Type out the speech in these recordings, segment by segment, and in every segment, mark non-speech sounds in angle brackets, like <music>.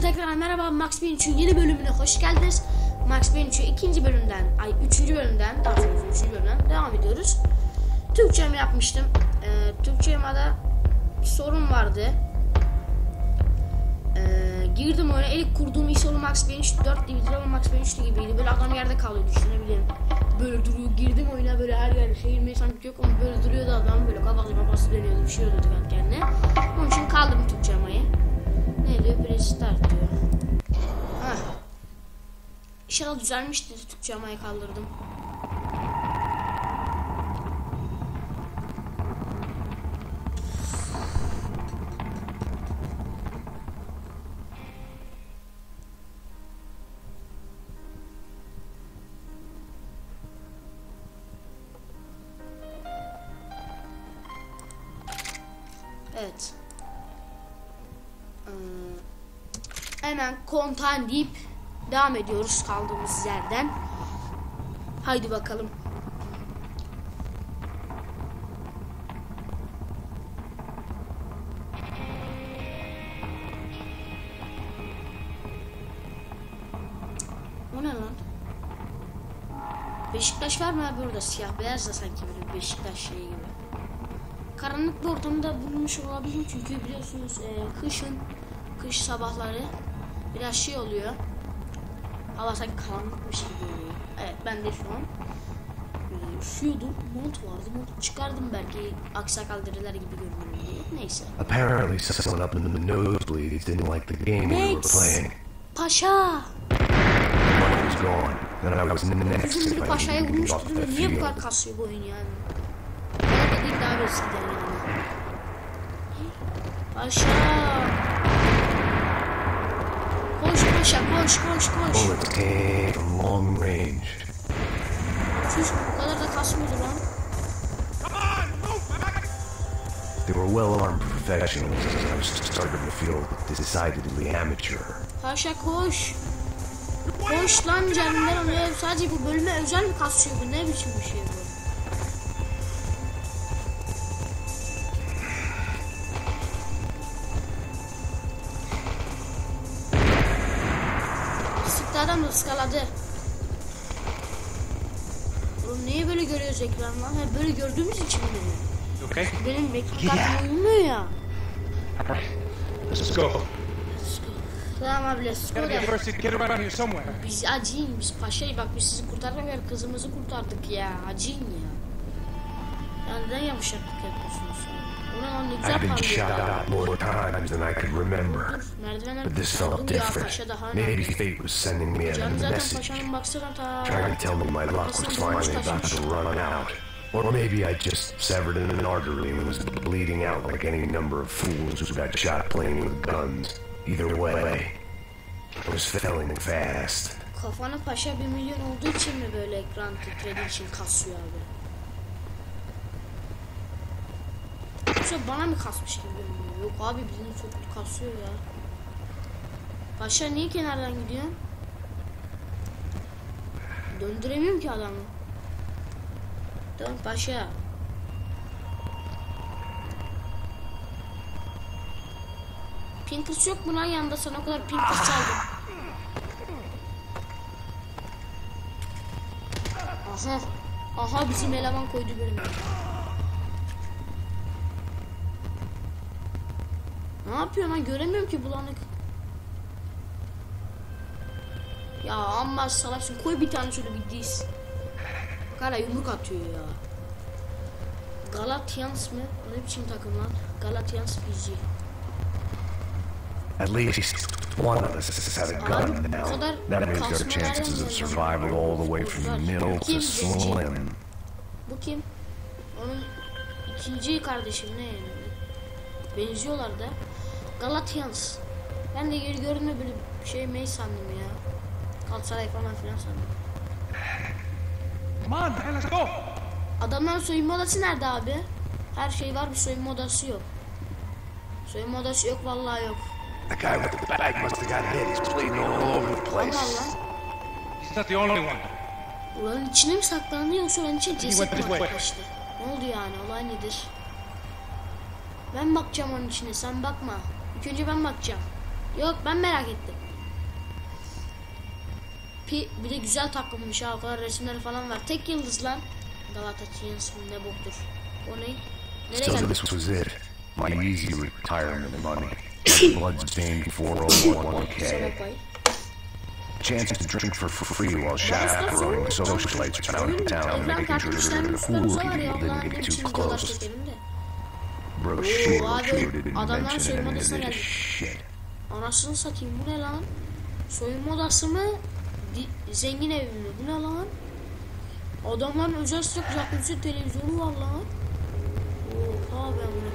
Herkese tekrar merhaba Max Payne 3'ün yeni bölümüne hoş geldiniz. Max Payne 3'ü ikinci bölümden, ay üçüncü bölümden, daha sonra üçüncü bölümden devam ediyoruz. Türkçemi yapmıştım. Ee, Türkçemde sorun vardı. Ee, girdim oyuna ilk kurduğum iş solu Max Payne 3 4 değildi ama Max Payne 3 gibiydi. Böyle adam yerde kalıyor düşünebilirim. Böyle duruyor. Girdim oyuna böyle her yer şehir sanki yok ama böyle duruyordu adam böyle kafası kafası dönüyordu bir şey oluyordu kendi kendine. Onun için kaldım Türkçe amayı. Ne İnşallah düzelmiştir. Amayı kaldırdım. Evet. Ee, hemen kontan deyip devam ediyoruz kaldığımız yerden. Haydi bakalım. O ne lan? Beşiktaş var mı abi orada siyah beyaz da sanki böyle Beşiktaş şeyi gibi. Karanlık bir ortamda bulunmuş olabilirim çünkü biliyorsunuz e, kışın kış sabahları biraz şey oluyor. Hava sanki karanlıkmış gibi oluyor. Evet ben de şu an e, üşüyordum. Mont vardı. Montu çıkardım belki aksakal dereler gibi görünür diye. Neyse. Apparently, someone up in the nosebleeds didn't like the game we were playing. Paşa! The was gone, and I was next Bizim if bir I paşaya didn't get off kadar field. kasıyor bu oyun yani? Bana değil daha eskiden yani. Paşa! Koş koş koş koş. Came from long range. Sus bu kadar da kasmıyordu lan. They were well-armed professionals, I was starting to feel decidedly amateur. Paşa koş. Koş lan oluyor. Sadece bu bölüme özel mi kasıyor bu? Ne biçim bir şey bu? Iskaladı. Oğlum niye böyle görüyoruz ekrandan? Ha, böyle gördüğümüz için mi? Okay, Benim ekran uyumuyor ya. let's go. Tamam abi let's go Gotta de. get first get around here somewhere. Biz acıyın biz paşayı bak biz sizi kurtarmak kadar kızımızı kurtardık ya acıyın ya. Neden yavuşaklık yapıyorsunuz? Ne güzel I've been shot parlıyor. out more times than I could remember, merdivenler but this felt ya different. paşa daha Maybe fate was sending me a Canım zaten message, paşanın baksana ta. trying to tell me my luck was finally about to run out. Or maybe I just severed an artery and was bleeding out like any number of fools who got shot playing with guns. Either way, I was failing fast. Kafana paşa bir milyon olduğu için mi böyle ekran titrediği için kasıyor abi? Yoksa bana mı kasmış gibi? Yok abi bizim çok kasıyor ya. Paşa niye kenardan gidiyor? Döndüremiyorum ki adamı. Dön paşa. Pinkers yok mu lan yanında sana o kadar Pinkers çaldım. Aha. Aha bizim eleman koydu bölüme. Ne yapıyor lan göremiyorum ki bulanık. Ya amma salaksın koy bir tane şöyle bir diz. Kara yumruk atıyor ya. Galatyans mı? O ne biçim takım lan? Galatyans PG. At least one of us has a gun now. That makes our chances of survival all the way from nil to slim. Bu kim? Onun ikinci kardeşim ne yani? Benziyorlar da. Galatyans. Ben de geri görünme böyle bir şey mey sandım ya. Galatasaray falan filan sandım. Come on, man, let's go. Adamların soyunma odası nerede abi? Her şey var bir soyunma odası yok. Soyunma odası yok vallahi yok. The guy with the bag must have got hit. He's bleeding all over the Allah place. Allah. He's not the only one. Buranın içine mi saklandı yoksa oranın içine ceset mi arkadaşlar? Ne oldu yani olay nedir? Ben bakacağım onun içine sen bakma. İlk önce ben bakacağım. Yok ben merak ettim. Pi, bir de güzel takılmış ha o kadar resimleri falan var. Tek yıldız lan. Galatasaray ne boktur. O ne? Nereye So geldik? this was it. My easy retirement money. <coughs> Blood-stained 401k. Sana koy. Chance to drink for free while chaperoning socialites around town, making sure the cool people didn't get too close. Oo, abi, adamlar soyunma odasına geldi. Anasını satayım bu ne lan? Soyunma odası mı? Di- zengin evi mi? Bu ne lan? Adamların özel sıcak jacuzzi televizyonu var lan. Oha ben bunu.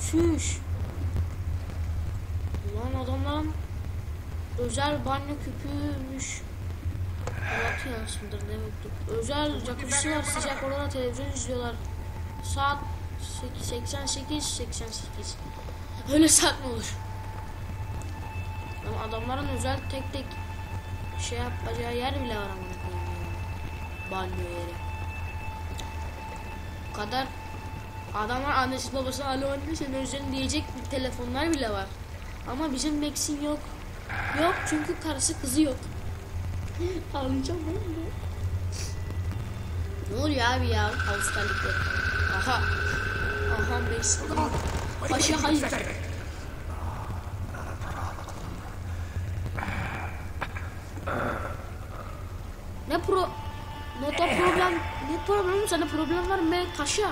Şuş. Lan adamların özel banyo küpüymüş. Polat yansımdır ne mutlu. Özel jacuzzi var sıcak orada televizyon izliyorlar. Saat 88 88. Öyle saat olur? Ama adamların özel tek tek şey yapacağı yer bile var amına koyayım ya. Banyo yeri. Bu kadar adamlar annesi babası alo anne senin özelin diyecek telefonlar bile var. Ama bizim Max'in yok. Yok çünkü karısı kızı yok. <laughs> Ağlayacağım ben de. Ne oluyor abi ya Avustralya'da? Aha. Aha Max. Paşa hayır. Ne pro... Nota problem... Ne problem? Sana problem var mı? Taşa.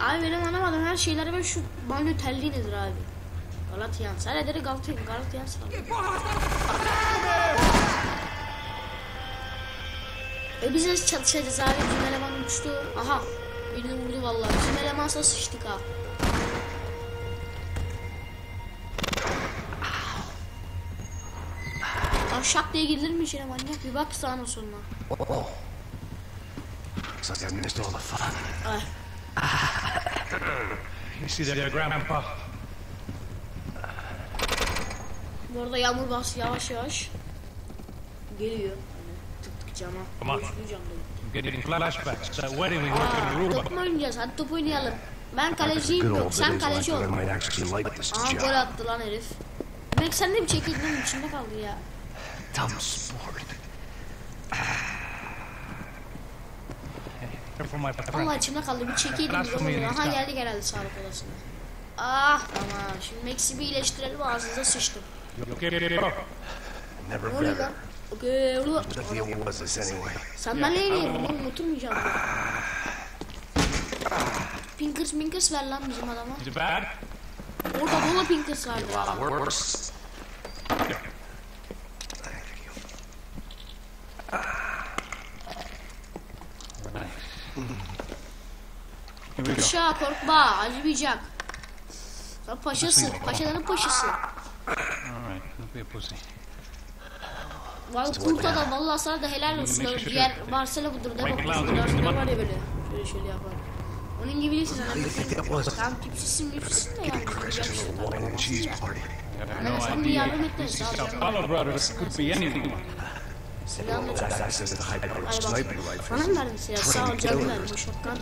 Abi benim anlamadım her şeyler ve şu banyo terliği nedir abi? Galatyan. Sen ederi Galatyan. Galatyan sağ E biz nasıl çalışacağız abi? Bizim eleman uçtu. Aha. Birini vurdu vallahi. Bizim elemansa sıçtık ha. Lan şak diye girilir mi içine manyak? Bir bak sağına soluna. Oh. All the fun. Ay. You see there, Grandpa? Bu arada yağmur bas yavaş yavaş. Geliyor. Hani tık tık cama. Come on. Üstü camda. I'm getting flashbacks. That wedding we to in Aruba. top mu oynayacağız? Hadi top oynayalım. Ben Good kaleciyim yok. old Sen kaleci ol. I might actually like this Aa gol attı lan herif. Demek sen de mi çekildin içinde kaldı ya. Dumb sport. Vallahi içimde kaldı bir çekeydim. Aha geldik herhalde sağlık odasına. Ah tamam şimdi Max'i bir iyileştirelim ağzınıza sıçtım. Ne oluyor better. lan? Okey oğlum. The deal was this anyway. Sandalyeye yerim oğlum oturmayacağım. Pinkers minkers ver lan bizim adama. Is it bad? Orada dolu pinkers vardı ya. Worse. Here we go. Paşa korkma acımayacak. Sen paşasın. Paşaların paşası. All right, don't be a pussy. Vallahi kurt adam vallahi sana da helal olsun. Diğer Marcelo budur deme. Marcelo var ya böyle. Şöyle şöyle yapar. Onun gibi değilsin sen. Tam tipsizsin mipsizsin de yani. Ben no sen bir yardım canım. Paulo brothers could be anything. Bana mı verdin silah? Sağ ol canım benim. Bu şapkan.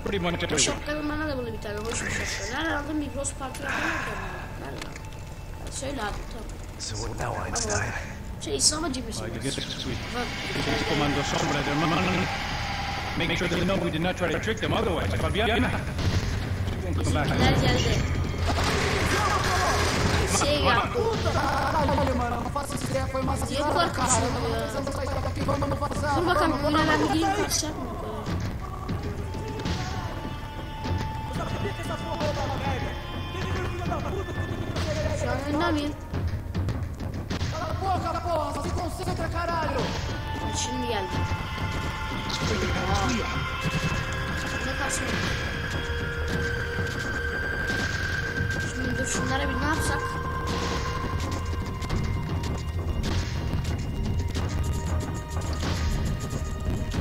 Şapkanın bana da böyle bir tane hoş bir şapka. Nereden aldın Migros Park'ı yapamam Nereden? Ya Söyle abi tamam. So what now, Einstein? Şey İslam'a cimrisin. I get this. This Comando Sombra, their money. Make sure they know we did not try to trick them otherwise. Fabiana. She won't come back. Neler geldi. Şey yaptı. Niye bu kadar kasıyor bu ya? Dur bakalım oyuna ben bir gireyim kaçacak mı? Şu an oyunda mıyım? Boca, porra! Se concentra, caralho! Şimdi geldi. Ne kasıyor? Şimdi dur şunlara bir ne yapsak?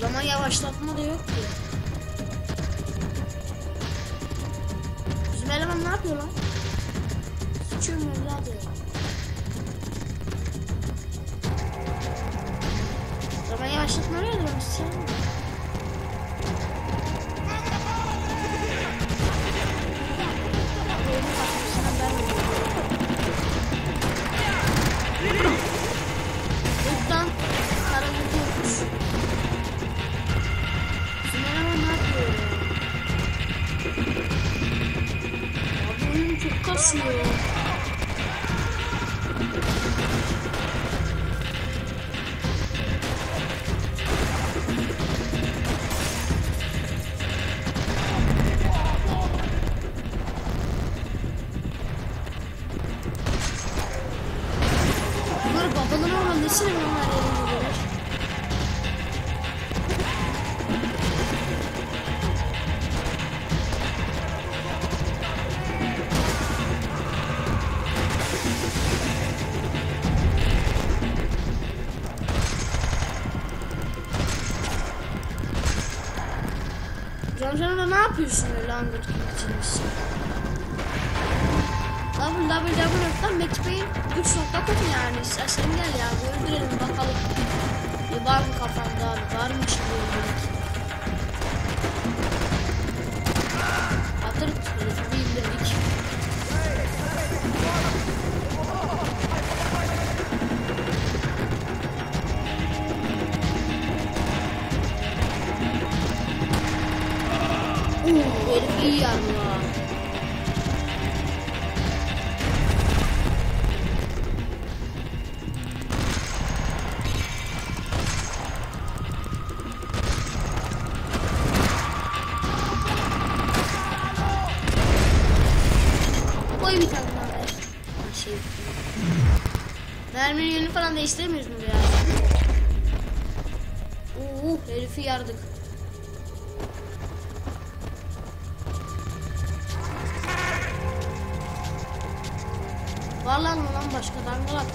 Zaman yavaşlatma da yok ki. Bizim eleman ne yapıyor lan? Sıçıyorum evladı. っかしよ Can sen orada ne yapıyorsun öyle angut gitmişsin? www.maxpay3.com yani istersen gel ya öldürelim bakalım. Bir var mı kafanda abi varmış bir öldürük. Falan değiştiremiyoruz mu ya? Uuu herifi yardık. Var lan mı lan başka dangalak?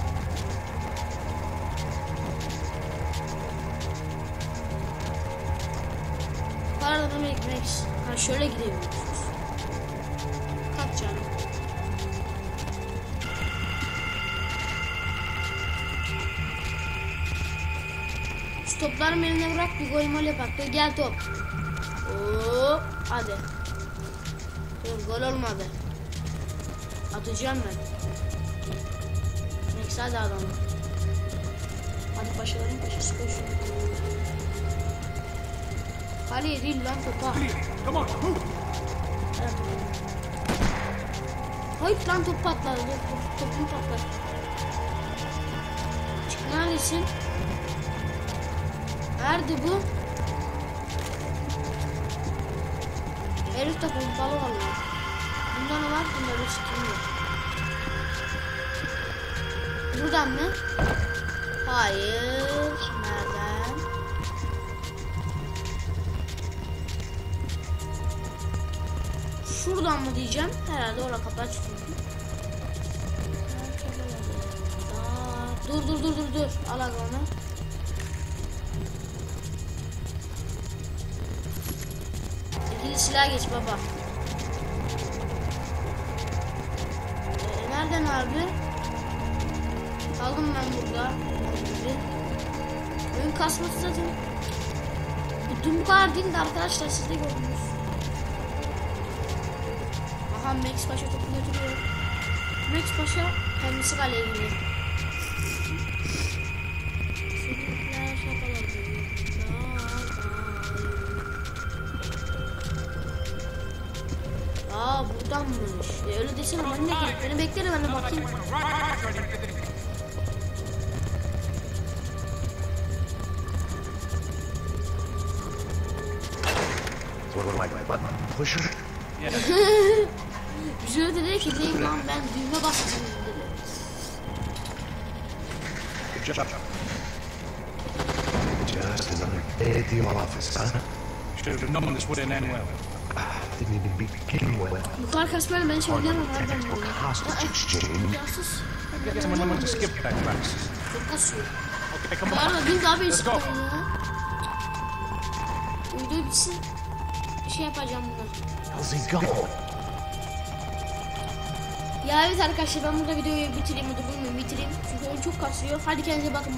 Ama Max. Ha şöyle gidebiliyorsunuz. Şu topları eline bırak bir gol mol yapak. Dur, Gel top. Oo, hadi. Dur gol olmadı. Atacağım ben. Neyse hadi adam. Hadi paşaların paşası koşun. Kaleye değil lan topa. Come on, move! Hayır lan top patladı. Dur, Topum patladı. Neredesin? Nerede bu? Herif de pompalı valla. Bunda ne var? Bunda bir sikim yok. Buradan mı? Hayır. Nereden? Şuradan mı diyeceğim? Herhalde orada kapı açık Dur dur dur dur dur. Al onu. İkili silah geç baba. Ee, nereden abi? Kaldım ben burada. Oyun kasması zaten. Bu dün kadar değildi arkadaşlar siz de gördünüz. Aha Max Paşa topu götürüyor. Max Paşa kendisi kaleye giriyor. Aa buradanmış. E, öyle desene ben de gel. Beni beklerim ben de bakayım. What am I, button pusher? Bize de dedi ki değil lan ben düğme bastım dedi. Just another day at the office, huh? Should have known this wouldn't end well. Didn't even begin. Bu kadar kasmayla ben söyleyemem nereden Textbook hostage exchange. Get someone to skip kasıyor. Okay, come on. Let's go. Video bitsin. Şey yapacağım. How's he going? Ya evet arkadaşlar ben burada videoyu bitireyim. Dur bilmiyorum bitireyim. Çünkü oyun çok kasıyor. Hadi kendinize bakın.